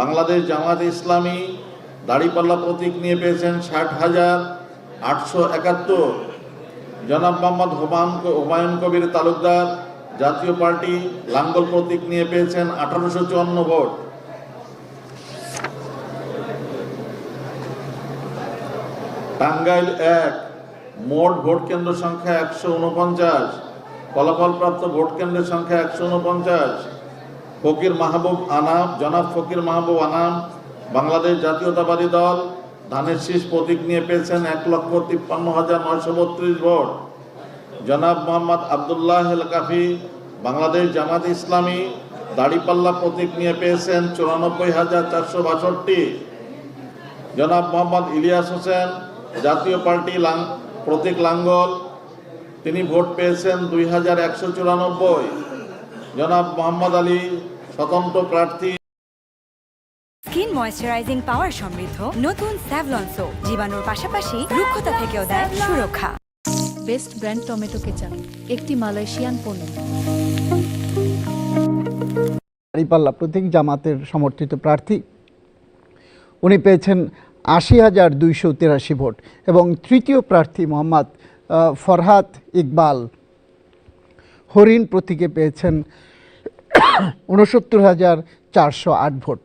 বাংলাদেশ জামাত ইসলামী দাড়িপাল্লা প্রতীক নিয়ে পেয়েছেন ষাট হাজার আটশো একাত্তর। জনাব মোহাম্মদ হুমায়ুন হুমায়ুন কবির তালুকদার জাতীয় পার্টি লাঙ্গল প্রতীক নিয়ে পেয়েছেন আঠারোশো চুয়ান্ন ভোট। টাঙ্গাইল এক, মোট ভোট কেন্দ্র সংখ্যা একশো উনপঞ্চাশ ফলাফলপ্রাপ্ত ভোট কেন্দ্রের সংখ্যা একশো উনপঞ্চাশ ফকির মাহবুব আনাম, জনাব ফকির মাহবুব আনাম, বাংলাদেশ জাতীয়তাবাদী দল, ধানের শীষ প্রতীক নিয়ে পেয়েছেন এক লক্ষ তিপ্পান্ন হাজার নয়শো বত্রিশ ভোট। জনাব মোহাম্মদ আবদুল্লাহ এল কাফি, বাংলাদেশ জামাত ইসলামী, দাড়িপাল্লা প্রতীক নিয়ে পেয়েছেন চুরানব্বই হাজার চারশো বাষট্টি। জনাব মোহাম্মদ ইলিয়াস হোসেন, জাতীয় পার্টি লাং প্রতীক লাঙ্গল, তিনি ভোট পেয়েছেন দুই হাজার একশো চুরানব্বই। জনাব মোহাম্মদ আলী স্বতন্ত্র প্রার্থী। স্কিন ময়শ্চারাইজিং পাওয়ার সমৃদ্ধ নতুন স্যাভলন সোপ জীবাণুর পাশাপাশি রুক্ষতা থেকেও দেয় সুরক্ষা। বেস্ট ব্র্যান্ড টমেটো কেচাপ একটি মালয়েশিয়ান পণ্য। দাঁড়িপাল্লা প্রতীক জামাতের সমর্থিত প্রার্থী। উনি পেয়েছেন আশি হাজার দুইশো তিরাশি ভোট এবং তৃতীয় প্রার্থী মোহাম্মদ আহ, ফরহাদ ইকবাল। হরিণ প্রতীকে পেয়েছেন উনসত্তর হাজার চারশো আট ভোট।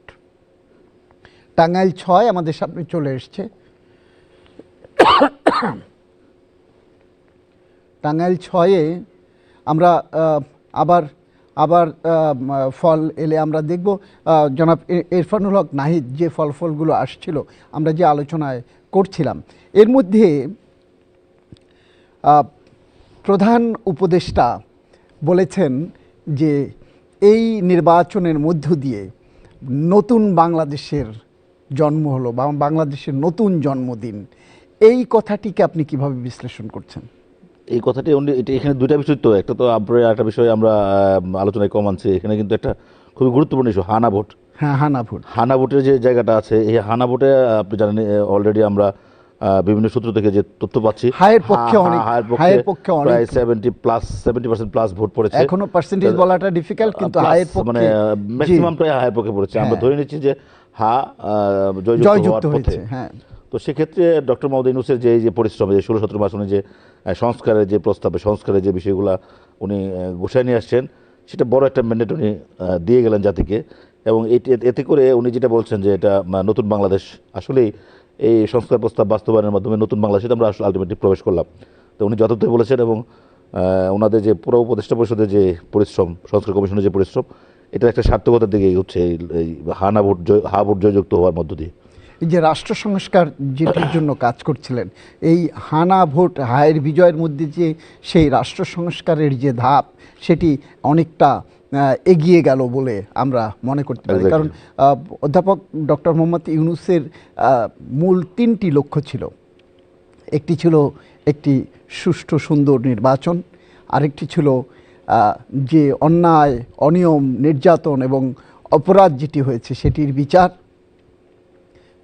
টাঙ্গাইল ছয় আমাদের সামনে চলে এসছে। টাঙ্গাইল ছয়ে আমরা আবার আবার ফল এলে আমরা দেখব। জনাব ইরফানুল হক নাহিদ যে ফল ফলগুলো আসছিল, আমরা যে আলোচনায় করছিলাম, এর মধ্যে প্রধান উপদেষ্টা বলেছেন যে এই নির্বাচনের মধ্য দিয়ে নতুন বাংলাদেশের জন্ম হলো বা বাংলাদেশের নতুন জন্মদিন এই কথাটিকে আপনি কীভাবে বিশ্লেষণ করছেন? এই কথাটি এটা এখানে দুইটা বিষয় তো একটা তো আপনার একটা বিষয় আমরা আলোচনায় কম আনছি। এখানে কিন্তু একটা খুবই গুরুত্বপূর্ণ ইস্যু হানা ভোট। হ্যাঁ হানা ভোট। হানা ভোটের যে জায়গাটা আছে এই হানা ভোটে আপনি জানেন অলরেডি আমরা বিভিন্ন সূত্র থেকে যে তথ্য পাচ্ছি। হায়ের পক্ষে অনেক- হায়ের পক্ষে অনেক। প্রায় seventy plus seventy percent plus vote পড়েছে। এখনও পার্সেন্টেজ বলাটা ডিফিকাল্ট কিন্তু হায়ের পক্ষে মানে ম্যাক্সিমাম প্রায় হায়ের পক্ষে পড়েছে। আমরা হ্যাঁ। ধরে নিচ্ছি যে হা জয়যুক্ত হয়েছে হ্যাঁ। তো সেক্ষেত্রে ডক্টর মোহাম্মদ ইউনুসের যে যে পরিশ্রম যে ষোলো সতেরো মাস উনি যে সংস্কারের যে প্রস্তাবে সংস্কারের যে বিষয়গুলো উনি গুছায় নিয়ে আসছেন সেটা বড় একটা ম্যান্ডেট উনি দিয়ে গেলেন জাতিকে। এবং এতে করে উনি যেটা বলছেন যে এটা নতুন বাংলাদেশ আসলেই এই সংস্কার প্রস্তাব বাস্তবায়নের মাধ্যমে নতুন বাংলাদেশে আমরা আসলে আলটিমেটলি প্রবেশ করলাম। তো উনি যথার্থই বলেছেন এবং ওনাদের যে পুরো উপদেষ্টা পরিষদের যে পরিশ্রম, সংস্কার কমিশনের যে পরিশ্রম এটা একটা সার্থকতার দিকে হচ্ছে এই হানা ভোট জয়, হা ভোট জয়যুক্ত হওয়ার মধ্য দিয়ে। এই যে রাষ্ট্র সংস্কার যেটির জন্য কাজ করছিলেন, এই হানা ভোট, হায়ের বিজয়ের মধ্যে যে সেই রাষ্ট্র সংস্কারের যে ধাপ, সেটি অনেকটা এগিয়ে গেল বলে আমরা মনে করতে পারি। কারণ অধ্যাপক ডক্টর মোহাম্মদ ইউনুসের মূল তিনটি লক্ষ্য ছিল। একটি ছিল একটি সুষ্ঠু সুন্দর নির্বাচন। আরেকটি ছিল যে অন্যায় অনিয়ম নির্যাতন এবং অপরাধ যেটি হয়েছে সেটির বিচার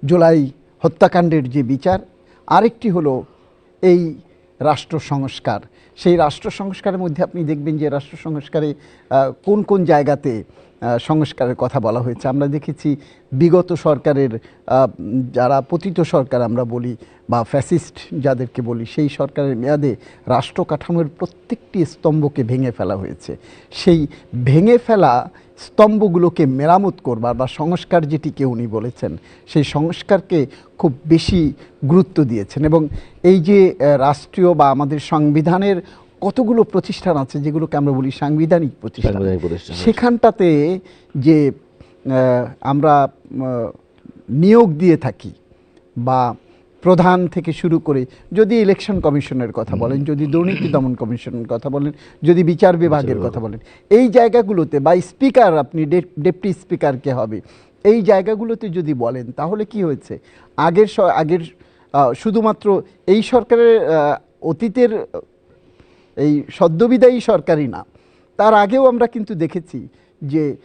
জুলাই হত্যাকাণ্ডের যে বিচার। আরেকটি হলো এই রাষ্ট্র সংস্কার। সেই রাষ্ট্র সংস্কারের মধ্যে আপনি দেখবেন যে রাষ্ট্র সংস্কারে কোন কোন জায়গাতে সংস্কারের কথা বলা হয়েছে। আমরা দেখেছি বিগত সরকারের যারা পতিত সরকার আমরা বলি, বা ফ্যাসিস্ট যাদেরকে বলি, সেই সরকারের মেয়াদে রাষ্ট্র কাঠামোর প্রত্যেকটি স্তম্ভকে ভেঙে ফেলা হয়েছে। সেই ভেঙে ফেলা স্তম্ভগুলোকে মেরামত করবার বা সংস্কার যেটিকে উনি বলেছেন, সেই সংস্কারকে খুব বেশি গুরুত্ব দিয়েছেন। এবং এই যে রাষ্ট্রীয় বা আমাদের সংবিধানের কতগুলো প্রতিষ্ঠান আছে যেগুলোকে আমরা বলি সাংবিধানিক প্রতিষ্ঠান? সেখানটাতে যে আমরা নিয়োগ দিয়ে থাকি বা প্রধান থেকে শুরু করে যদি ইলেকশন কমিশনের কথা বলেন যদি দুর্নীতি দমন কমিশনের কথা বলেন যদি বিচার বিভাগের কথা বলেন এই জায়গাগুলোতে বা স্পিকার আপনি ডেপুটি স্পিকারকে হবে এই জায়গাগুলোতে যদি বলেন তাহলে কি হয়েছে? আগের আগের শুধুমাত্র এই সরকারের অতীতের এই সদ্যবিদায়ী সরকারই না। তার আগেও আমরা কিন্তু দেখেছি যে